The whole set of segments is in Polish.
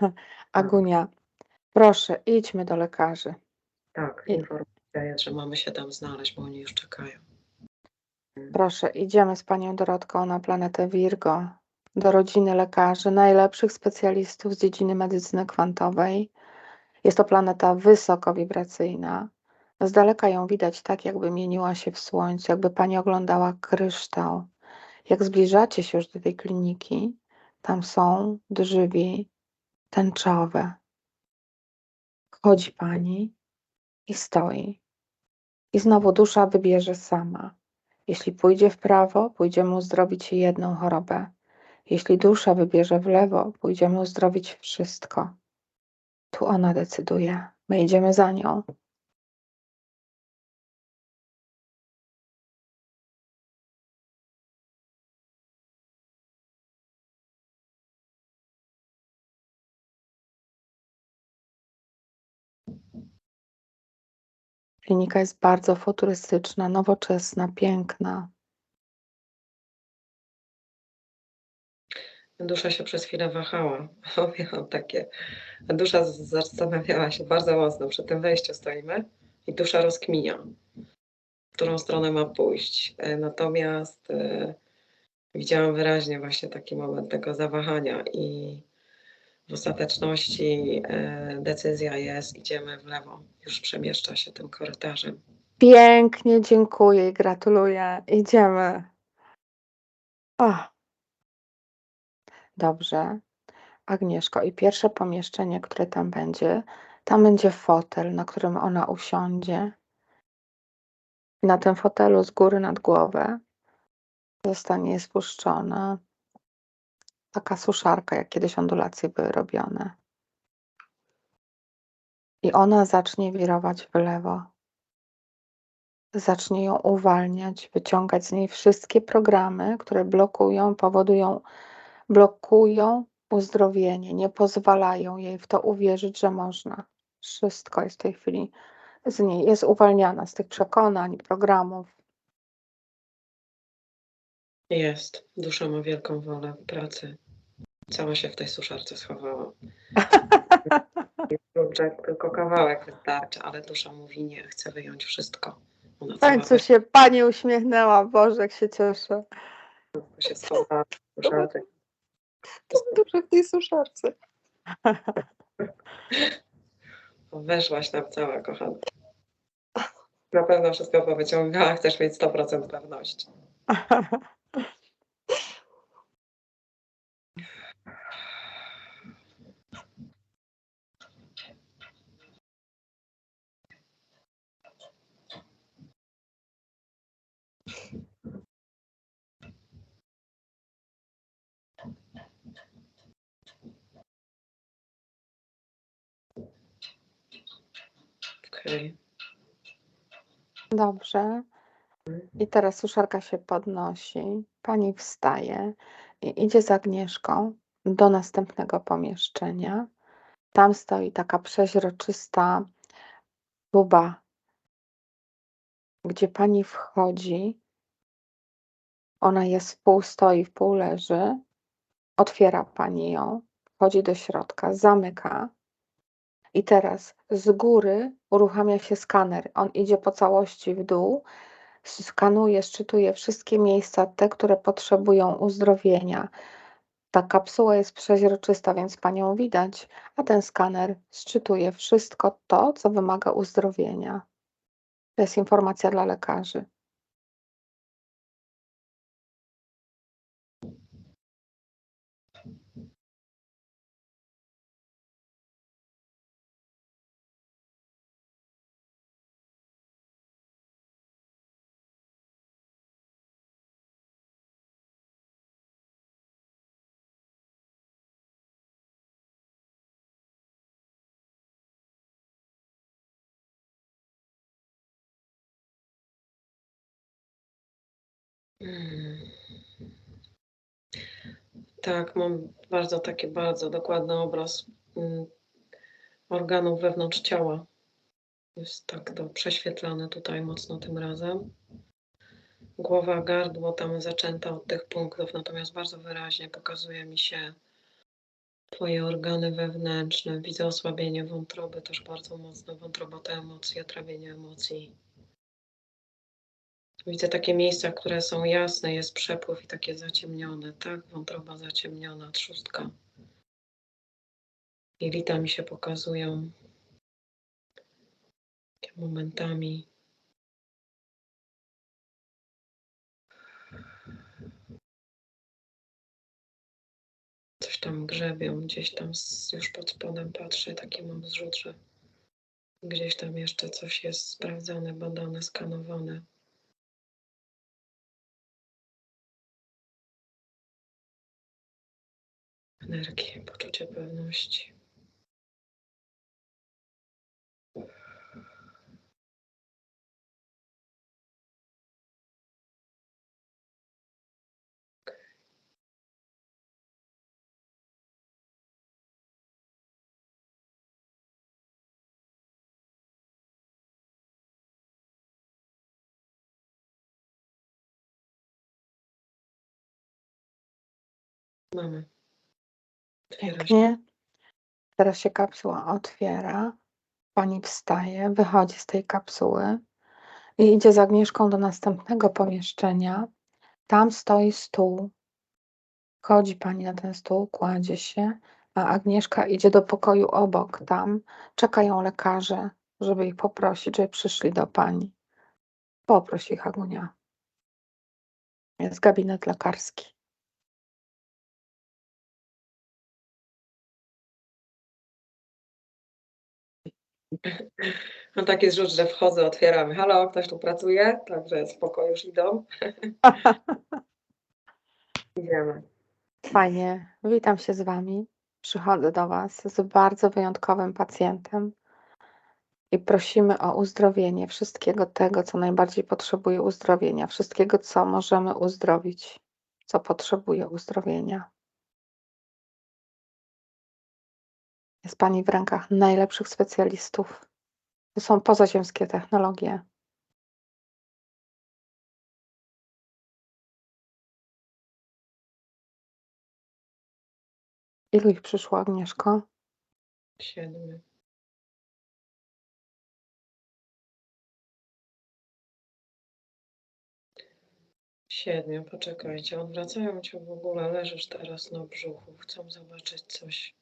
Agunia, proszę, idźmy do lekarzy. Tak, I- informacja jest, że mamy się tam znaleźć, bo oni już czekają. Proszę, idziemy z panią Dorotką na planetę Virgo, do rodziny lekarzy, najlepszych specjalistów z dziedziny medycyny kwantowej. Jest to planeta wysoko wibracyjna. Z daleka ją widać tak, jakby mieniła się w słońcu, jakby pani oglądała kryształ. Jak zbliżacie się już do tej kliniki, tam są drzwi tęczowe. Chodzi pani i stoi. I znowu dusza wybierze sama. Jeśli pójdzie w prawo, pójdziemy uzdrowić jedną chorobę. Jeśli dusza wybierze w lewo, pójdziemy uzdrowić wszystko. Tu ona decyduje. My idziemy za nią. Klinika jest bardzo futurystyczna, nowoczesna, piękna. Dusza się przez chwilę wahała. Miałam takie. Dusza zastanawiała się bardzo mocno. Przy tym wejściu stoimy i dusza rozkminia, w którą stronę ma pójść. E, Natomiast e, widziałam wyraźnie właśnie taki moment tego zawahania i w ostateczności e, decyzja jest, idziemy w lewo. Już przemieszcza się tym korytarzem. Pięknie, dziękuję i gratuluję. Idziemy. O. Dobrze. Agnieszko, i pierwsze pomieszczenie, które tam będzie, tam będzie fotel, na którym ona usiądzie. Na tym fotelu z góry nad głowę zostanie spuszczona taka suszarka, jak kiedyś ondulacje były robione. I ona zacznie wirować w lewo. Zacznie ją uwalniać, wyciągać z niej wszystkie programy, które blokują, powodują, blokują uzdrowienie, nie pozwalają jej w to uwierzyć, że można. Wszystko jest w tej chwili z niej, jest uwalniana z tych przekonań, programów. Jest. Dusza ma wielką wolę pracy. Cała się w tej suszarce schowała. Kurczak, tylko kawałek wystarczy, ale dusza mówi nie, chce wyjąć wszystko. Ona W cała końcu się pani uśmiechnęła, Boże, jak się cieszę. wesoło się schowała w suszarce. Dobrze w tej suszarce. Weszłaś tam cała, kochana. Na pewno wszystko powyciągała, chcesz mieć 100% pewności. Okej. Dobrze. I teraz suszarka się podnosi. Pani wstaje i idzie z Agnieszką do następnego pomieszczenia. Tam stoi taka przeźroczysta tuba, gdzie pani wchodzi. Ona jest w pół stoi, w pół leży. Otwiera pani ją, wchodzi do środka, zamyka. I teraz z góry uruchamia się skaner. On idzie po całości w dół, skanuje, szczytuje wszystkie miejsca, te, które potrzebują uzdrowienia. Ta kapsuła jest przeźroczysta, więc panią widać, a ten skaner szczytuje wszystko to, co wymaga uzdrowienia. To jest informacja dla lekarzy. Tak, mam bardzo taki bardzo dokładny obraz mm, organów wewnątrz ciała. Jest tak to prześwietlane tutaj mocno tym razem. Głowa, gardło tam zaczęta od tych punktów, natomiast bardzo wyraźnie pokazuje mi się Twoje organy wewnętrzne. Widzę osłabienie wątroby też bardzo mocno. Wątroba to emocje, trawienie emocji. Widzę takie miejsca, które są jasne, jest przepływ i takie zaciemnione, tak? Wątroba zaciemniona, trzustka. Jelita mi się pokazują momentami. Coś tam grzebią, gdzieś tam już pod spodem patrzę, taki mam zrzut, że gdzieś tam jeszcze coś jest sprawdzane, badane, skanowane. Energii, poczucie pewności. Mamy. Pięknie. Teraz się kapsuła otwiera. Pani wstaje, wychodzi z tej kapsuły i idzie z Agnieszką do następnego pomieszczenia. Tam stoi stół. Chodzi pani na ten stół, kładzie się, a Agnieszka idzie do pokoju obok. Tam czekają lekarze, żeby ich poprosić, żeby przyszli do pani. Poproś ich, Agunia. Jest gabinet lekarski. Mam taki zrzut, że wchodzę, otwieramy. Halo, ktoś tu pracuje? Także spoko, już idą. Idziemy. Fajnie, witam się z Wami. Przychodzę do Was z bardzo wyjątkowym pacjentem i prosimy o uzdrowienie wszystkiego tego, co najbardziej potrzebuje uzdrowienia, wszystkiego, co możemy uzdrowić, co potrzebuje uzdrowienia. Jest Pani w rękach najlepszych specjalistów. To są pozaziemskie technologie. Ilu ich przyszło, Agnieszko? Siedmiu. Siedmiu, poczekajcie. Odwracają cię w ogóle. Leżysz teraz na brzuchu. Chcą zobaczyć coś.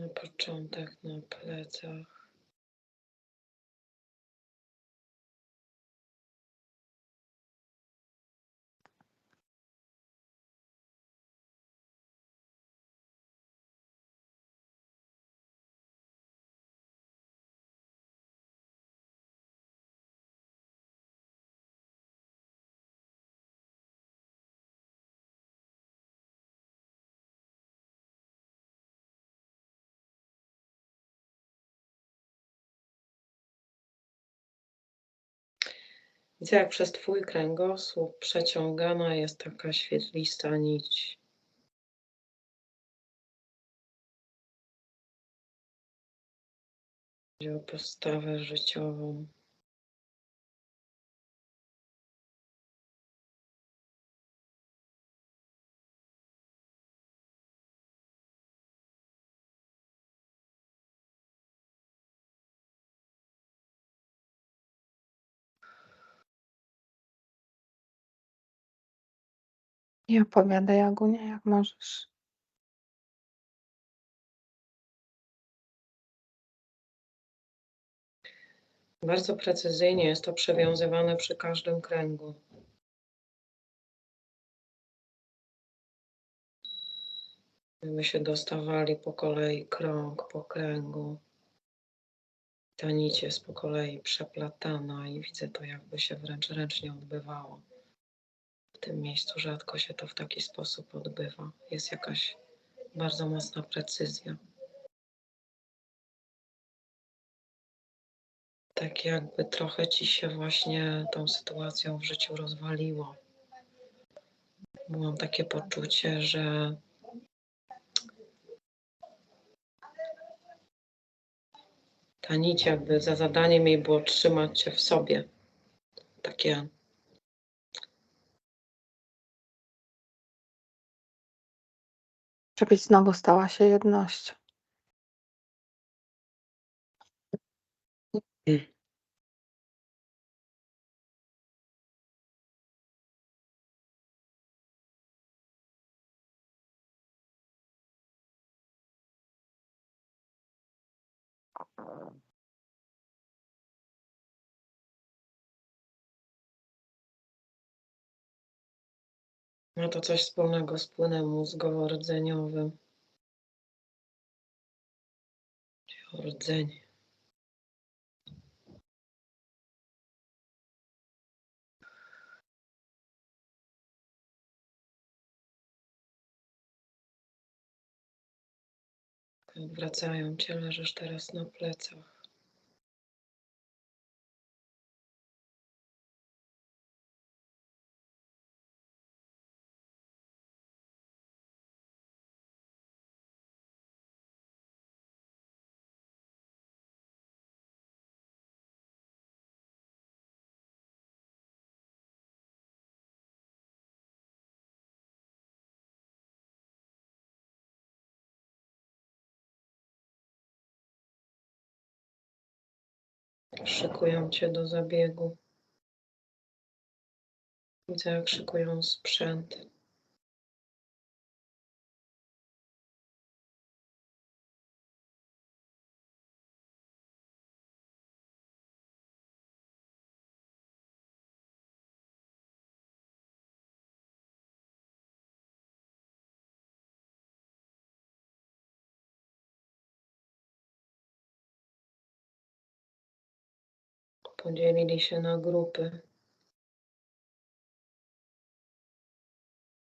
Na początek, na plecach. Widzę, jak przez Twój kręgosłup przeciągana jest taka świetlista nić. Chodzi o postawę życiową. I opowiadaj, Agunia, jak możesz. Bardzo precyzyjnie jest to przewiązywane przy każdym kręgu. My się dostawali po kolei krąg po kręgu. Ta nić jest po kolei przeplatana i widzę to, jakby się wręcz ręcznie odbywało. Tym miejscu rzadko się to w taki sposób odbywa. Jest jakaś bardzo mocna precyzja. Tak jakby trochę ci się właśnie tą sytuacją w życiu rozwaliło. Mam takie poczucie, że ta nić jakby za zadaniem jej było trzymać cię w sobie. Takie Żebyś znowu stała się jednością. Ma to coś wspólnego z płynem mózgowo-rdzeniowym. Rdzeń. Jak wracają cię, leżysz teraz na plecach. Szykują cię do zabiegu. Widzę, jak szykują sprzęt. Podzielili się na grupy.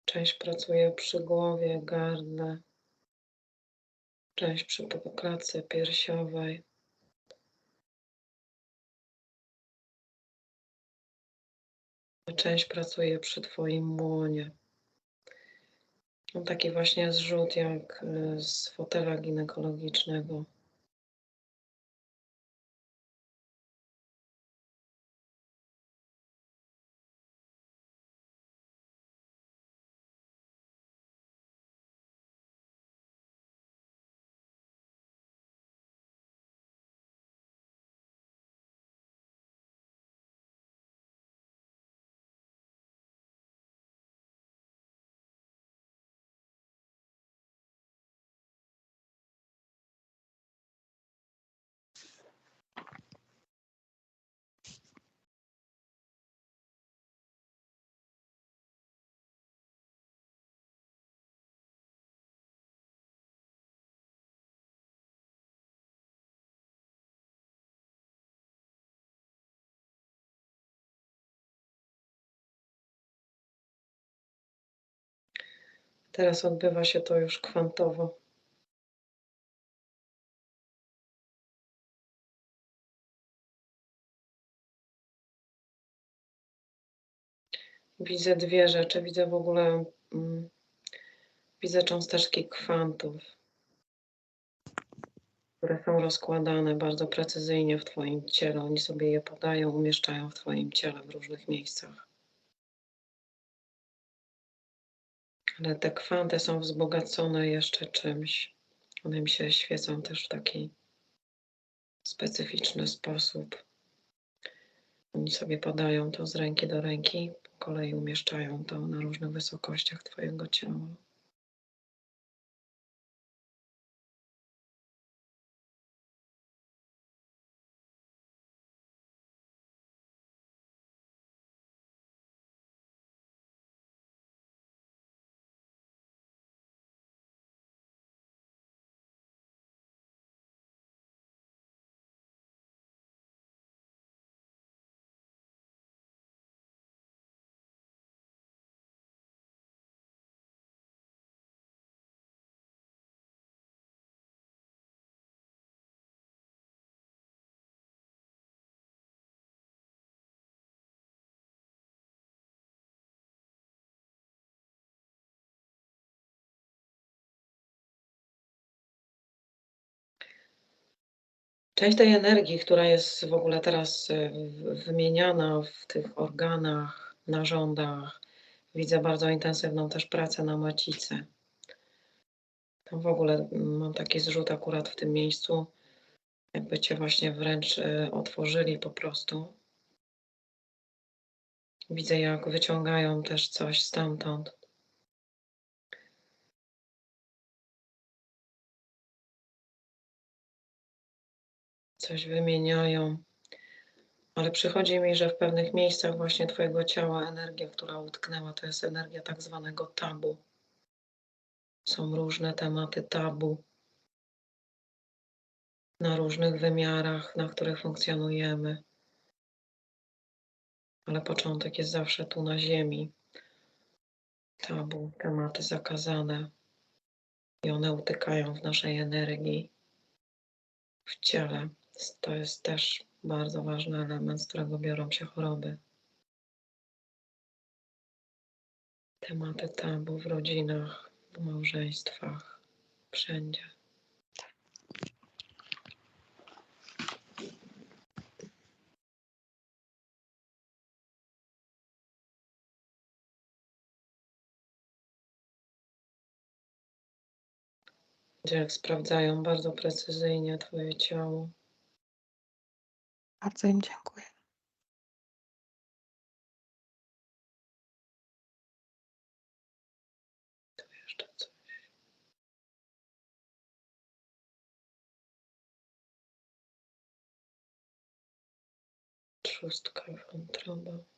Część pracuje przy głowie, gardle, część przy klatce piersiowej. Część pracuje przy Twoim łonie. Mam taki właśnie zrzut jak y, z fotela ginekologicznego. Teraz odbywa się to już kwantowo. Widzę dwie rzeczy. Widzę w ogóle, mm, widzę cząsteczki kwantów, które są rozkładane bardzo precyzyjnie w Twoim ciele. Oni sobie je podają, umieszczają w Twoim ciele w różnych miejscach. Ale te kwanty są wzbogacone jeszcze czymś. One mi się świecą też w taki specyficzny sposób. Oni sobie podają to z ręki do ręki, po kolei umieszczają to na różnych wysokościach Twojego ciała. Część tej energii, która jest w ogóle teraz w- wymieniana w tych organach, narządach, widzę bardzo intensywną też pracę na macicy. w ogóle mm, mam taki zrzut akurat w tym miejscu, jakby cię właśnie wręcz y, otworzyli po prostu. Widzę, jak wyciągają też coś stamtąd. Coś wymieniają. Ale przychodzi mi, że w pewnych miejscach właśnie Twojego ciała energia, która utknęła, to jest energia tak zwanego tabu. Są różne tematy tabu na różnych wymiarach, na których funkcjonujemy. Ale początek jest zawsze tu na Ziemi. Tabu, tematy zakazane. I one utykają w naszej energii, w ciele. To jest też bardzo ważny element, z którego biorą się choroby. Tematy tabu w rodzinach, w małżeństwach, wszędzie. Gdzie sprawdzają bardzo precyzyjnie Twoje ciało. Bardzo im dziękuję. Tu wątroba.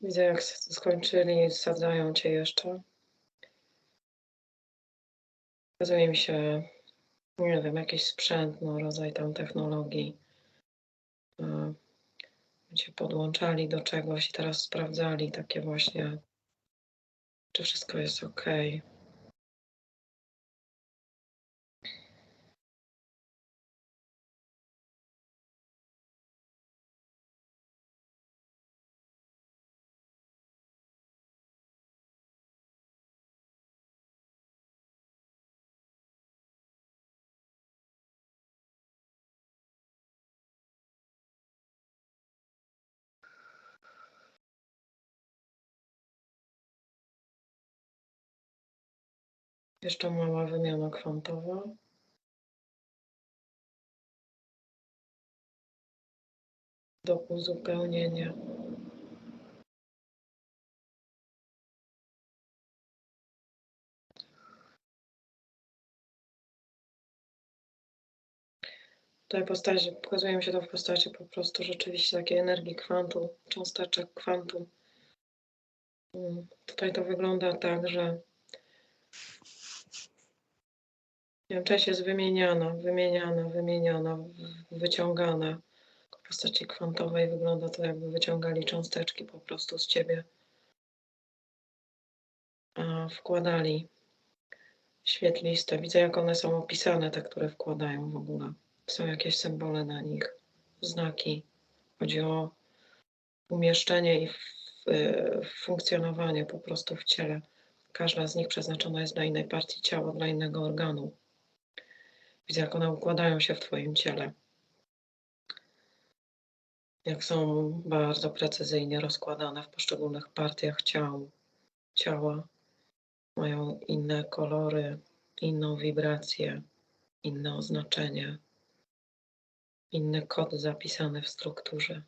Widzę, jak s- skończyli, sadzają cię jeszcze. Okazuje mi się, nie wiem, jakiś sprzęt, no, rodzaj tam technologii. E, Cię podłączali do czegoś i teraz sprawdzali takie właśnie, czy wszystko jest ok. Jeszcze mała wymiana kwantowa. Do uzupełnienia. Tutaj postaci, pokazuje mi się to w postaci po prostu rzeczywiście takiej energii kwantu, cząsteczek kwantu. Mm, Tutaj to wygląda tak, że wiem, część jest wymieniana, wymieniana, wymieniana, w- wyciągana. W postaci kwantowej wygląda to, jakby wyciągali cząsteczki po prostu z ciebie, a wkładali świetliste. Widzę, jak one są opisane, te, które wkładają w ogóle. Są jakieś symbole na nich, znaki. Chodzi o umieszczenie i w, y, funkcjonowanie po prostu w ciele. Każda z nich przeznaczona jest dla innej partii ciała, dla innego organu. Widzę, jak one układają się w Twoim ciele. Jak są bardzo precyzyjnie rozkładane w poszczególnych partiach ciał, ciała. Mają inne kolory, inną wibrację, inne oznaczenie, inny kod zapisany w strukturze.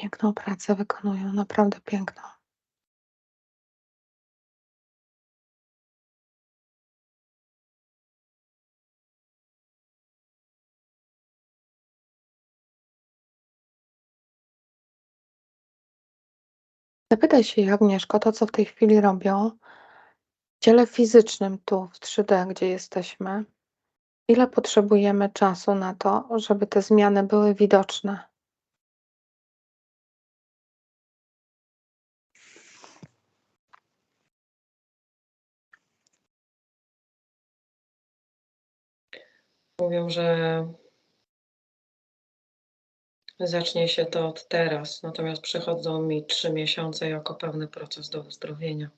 piękną pracę wykonują, naprawdę piękną. Zapytaj się Agnieszko, to co w tej chwili robią w ciele fizycznym, tu w 3D, gdzie jesteśmy, ile potrzebujemy czasu na to, żeby te zmiany były widoczne. Mówią, że zacznie się to od teraz, natomiast przychodzą mi trzy miesiące jako pełny proces do uzdrowienia.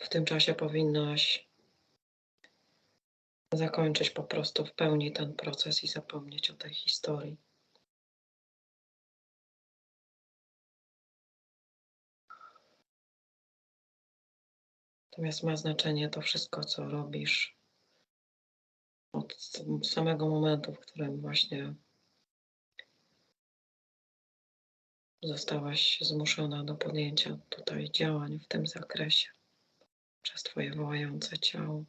W tym czasie powinnaś zakończyć po prostu w pełni ten proces i zapomnieć o tej historii. Natomiast ma znaczenie to wszystko, co robisz od samego momentu, w którym właśnie zostałaś zmuszona do podjęcia tutaj działań w tym zakresie przez Twoje wołające ciało.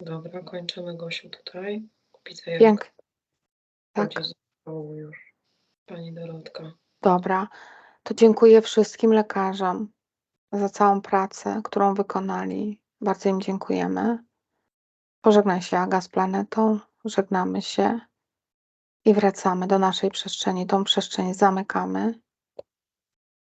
Dobra, kończymy Gosiu tutaj. Widzę, jak Pięknie. Tak, zespołu już Pani Dorotka. dobra. To dziękuję wszystkim lekarzom za całą pracę, którą wykonali. Bardzo im dziękujemy. Pożegnaj się, Aga, z planetą. Żegnamy się i wracamy do naszej przestrzeni. Tą przestrzeń zamykamy.